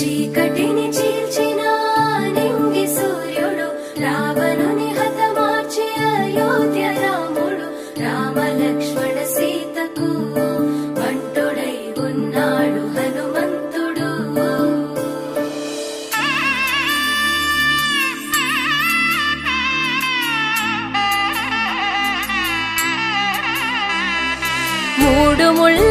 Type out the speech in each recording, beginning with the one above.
చీకటిని చీల్చిన నింగి సూర్యుడు రావణుని హతమార్చి అయోధ్య రాముడు రామలక్ష్మణ సీతకు వంటుడై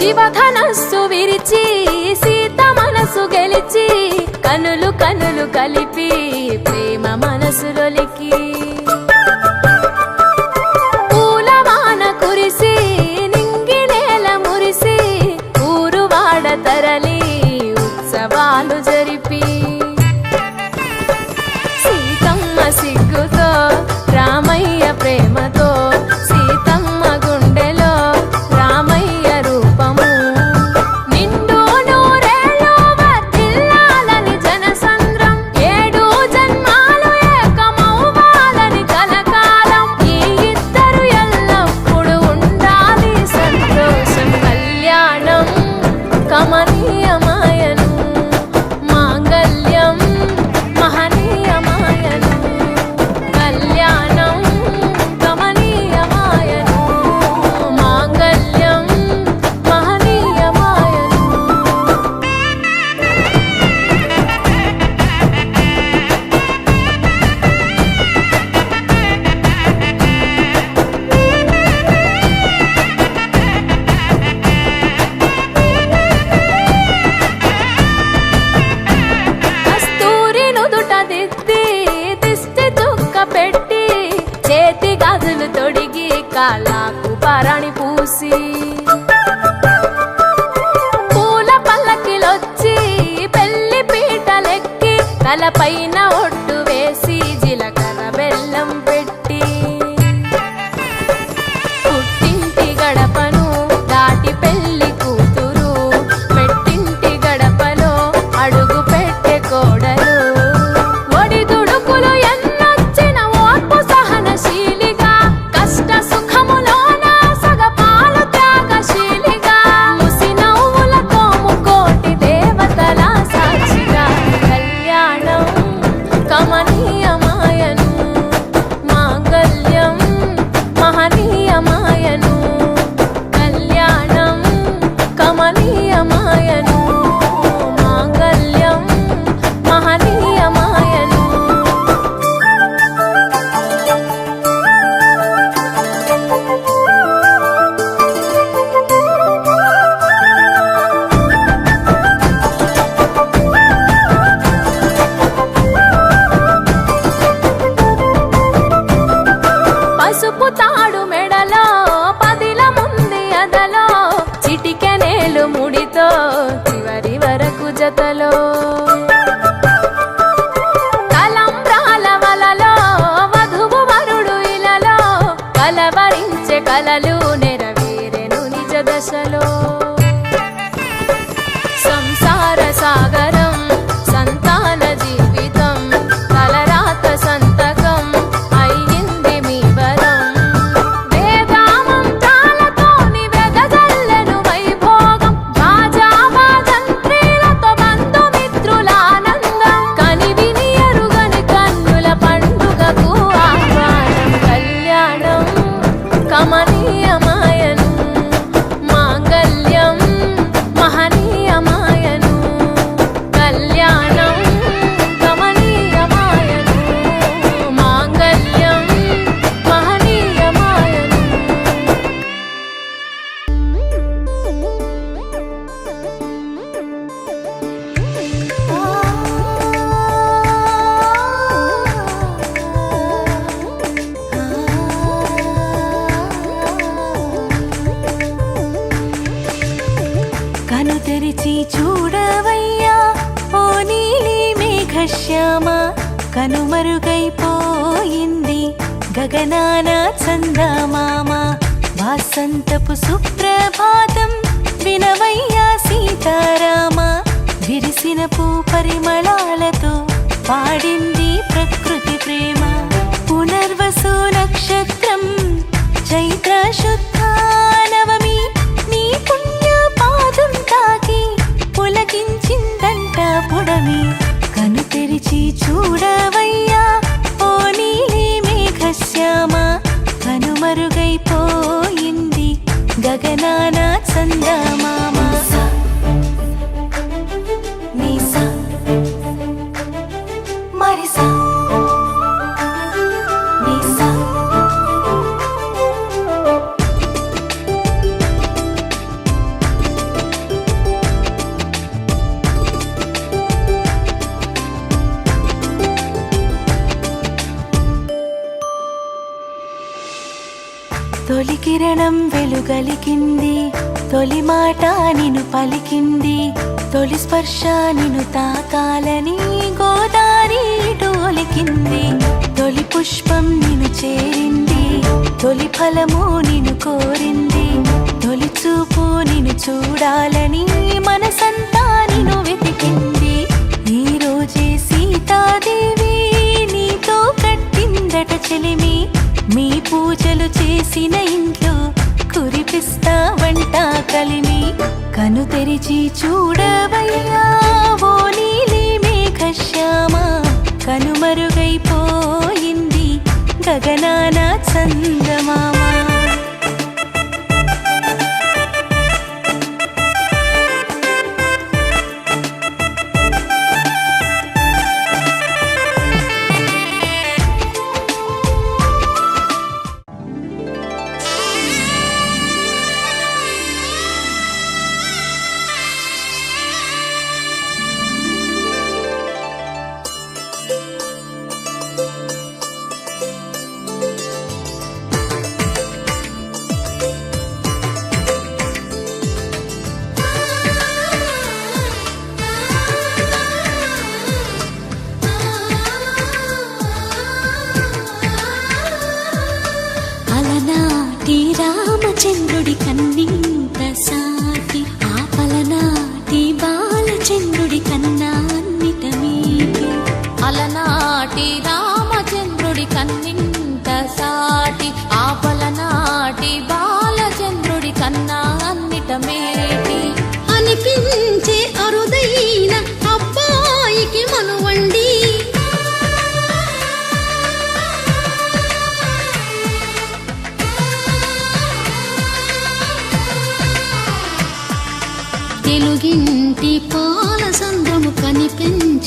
శివధనస్సు విరిచి సీత మనసు గెలిచి కనులు కనులు కలిపి ప్రేమ మనసులొలికి amar. pai. hasta la. కనుమరుగైపోయింది. గగనాన చందమామ వాసంతపు సుప్రభాతం వినవయ్యా సీతారామ. విరిసిన పూ పరిమళాలతో పాడింది ప్రకృతి ప్రేమ. పునర్వసు నక్షత్రం చైత్ర శుద్ధ నవమి నీ పుణ్య పాదం తాకి పులకించిందంట పుడమి. కిరణం వెలుగలికింది. తొలి మాట నిను పలికింది. తొలి స్పర్శ నిను తాకాలని గోదారి డోలికింది. తొలి పుష్పం నిను చేరింది. తొలి ఫలము నిను కోరింది. తొలి చూపు నిను చూడాలని మనసంతా నిను వెతికింది. ఈ రోజే సీతాదేవి నీతో కట్టిందట చెలిమి. మీ పూజలు చేసిన ఇంట్లో కురిపిస్తా వంట కలిమి కను తెరిచి చూడవయ్యా ఓ నీలి మేఘశ్యామ. కనుమరుగైపోయింది గగనాన చందమామ.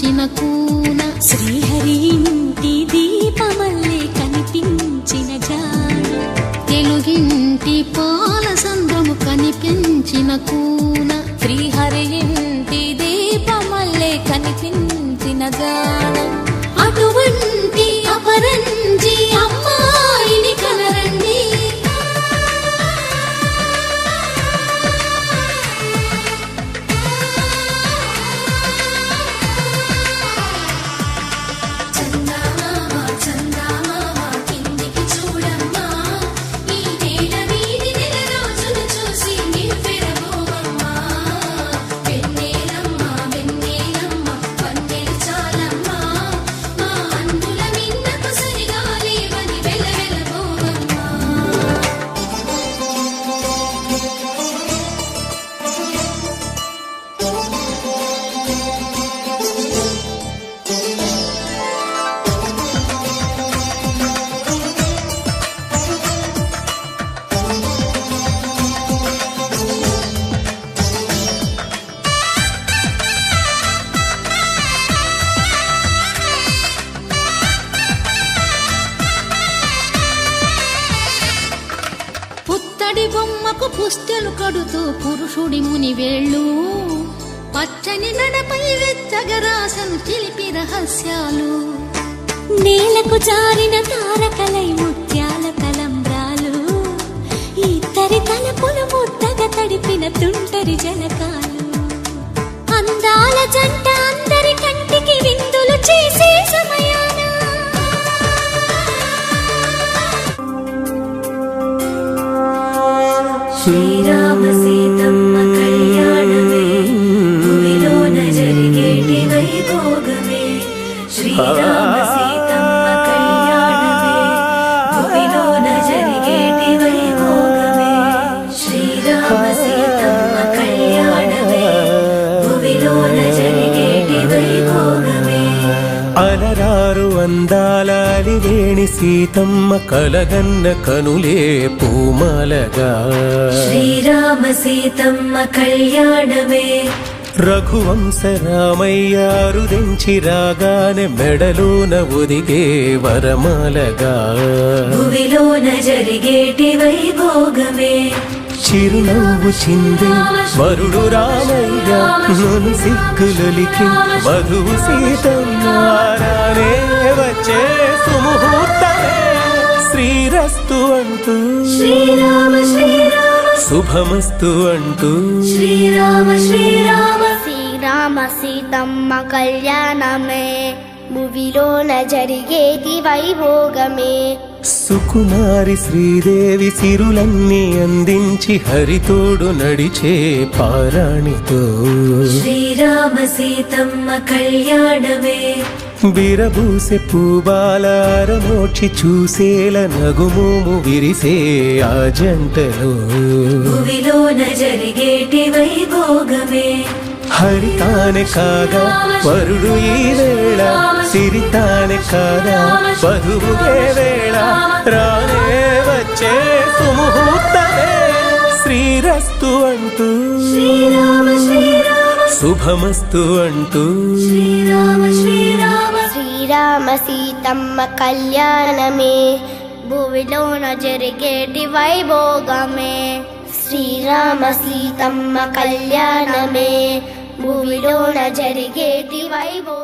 కనిపించిన కూన. శ్రీహరి ఇంటి దీపమల్లే కనిపించిన జాన. తెలుగింటి పాల సంద్రము కనిపించిన కూన. శ్రీహరి బొమ్మకు కడుతూ పురుషుడి ముని వేళ్ళు. పచ్చని నడపై వెచ్చగరాసను చిలిపి రహస్యాలు. నేలకు జారిన తారకలై ముత్యాల తలంబ్రాలు ఇద్దరి తలపులు ముద్దగా తడిపిన తుంటరి జలకాలు. అందాల జంట అందరి కంటికి విందులు శ్రీరామ సీతమ్మ కళ్యాణమే. భూమిలోన జరిగేటి వైభోగమే. శ్రీరామ అలివేణి సీతమ్మ కలగన్న కనులే పూమాలగా శ్రీరామ సీతమ్మ కళ్యాణమే. రఘువంశ రామయ్యారు దించి రాగానే మెడలోన ఒదిగే వరమాలగా భువిలోన జరిగేటి వైభోగమే. చిరునవ్వు చింది. వరుడు రామయ్య నన్ను సిగ్గులొలికి మధువు సీతమ్మారానే వచ్చే సుముహూర్తమే. శ్రీరస్తు అంటూ. శుభమస్తు అంటూ. శ్రీరామ శ్రీరామ. శ్రీరామ సీతమ్మ కళ్యాణమే. భువిలోన జరిగేటి వైభోగమే. సుకుమారి శ్రీదేవి సిరులన్నీ అందించి హరితోడు నడిచే పారాణితో. శ్రీరామ సీతమ్మ కళ్యాణమే. బిరబూసె పూబాలారమోక్షి చూసేల నగుమోము విరిసే ఆ జంటలో. భువిలోన జరిగేటి వైభోగమే హరితానే కాగా వరుడు ఈ వేళ సిరితానే కాగా వధువుగే వేళ రానే వచ్చే సుముహూర్తమే. శ్రీరస్తు అంటూ శుభమస్తు అంటూ. శ్రీరామ సీతమ్మ కళ్యాణమే భూమిలోన జరిగేటి వైభోగమే. శ్రీరామ సీతమ్మ కళ్యాణమే భూమిలో జరిగేటి వైభోగ